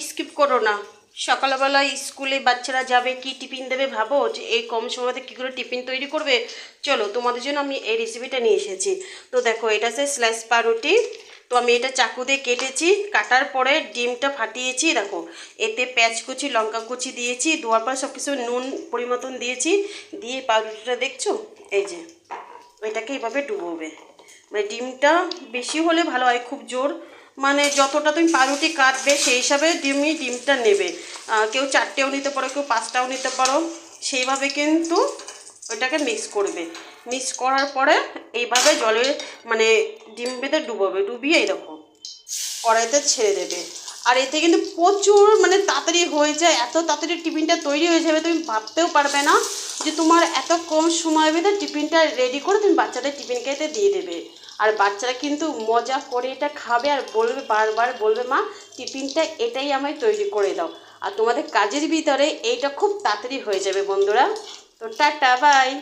Skip করো না। সকালবেলা স্কুলে বাচ্চারা যাবে, কি টিফিন দেবে ভাবো যে এই কম সময়তে কী করে টিফিন তৈরি করবে? চলো, তোমাদের জন্য আমি এই রেসিপিটা নিয়ে এসেছি। তো দেখো, এটা হচ্ছে স্ল্যাশ পাউরুটি। তো আমি এটা চাকু দিয়ে কেটেছি, কাটার পরে ডিমটা ফাটিয়েছি, দেখো। এতে পেঁয়াজ কুচি, লঙ্কা কুচি দিয়েছি দেওয়ার পর সব কিছু নুন পরিমতন দিয়েছি। দিয়ে পাউরুটিটা দেখছ? এই যে, এটাকে এইভাবে ডুবোবে। মানে ডিমটা বেশি হলে ভালো হয়, খুব জোর। মানে যতটা তুমি পাউরুটি কাটবে, সেই হিসাবে ডিমই ডিমটা নেবে। কেউ চারটেও নিতে পারো, কেউ পাঁচটাও নিতে পারো। সেইভাবে কিন্তু ওইটাকে মিক্স করবে। মিক্স করার পরে এইভাবে জলে মানে ডিম বেঁধে ডুবোবে। ডুবিয়ে এরকম কড়াইতে ছেড়ে দেবে। আর এতে কিন্তু প্রচুর মানে তাড়াতাড়ি হয়ে যায়। এত তাড়াতাড়ি টিফিনটা তৈরি হয়ে যাবে, তুমি ভাবতেও পারবে না যে তোমার এত কম সময় ভিতরে টিফিনটা রেডি করে তুমি বাচ্চাদের টিফিন খেতে দিয়ে দেবে। আর বাচ্চারা কিন্তু মজা করে এটা খাবে আর বলবে বারবার, বলবে, মা, টিফিনটা এটাই আমায় তৈরি করে দাও। আর তোমাদের কাজের ভিতরে এইটা খুব তাড়াতাড়ি হয়ে যাবে বন্ধুরা। তো টাটা, বাই।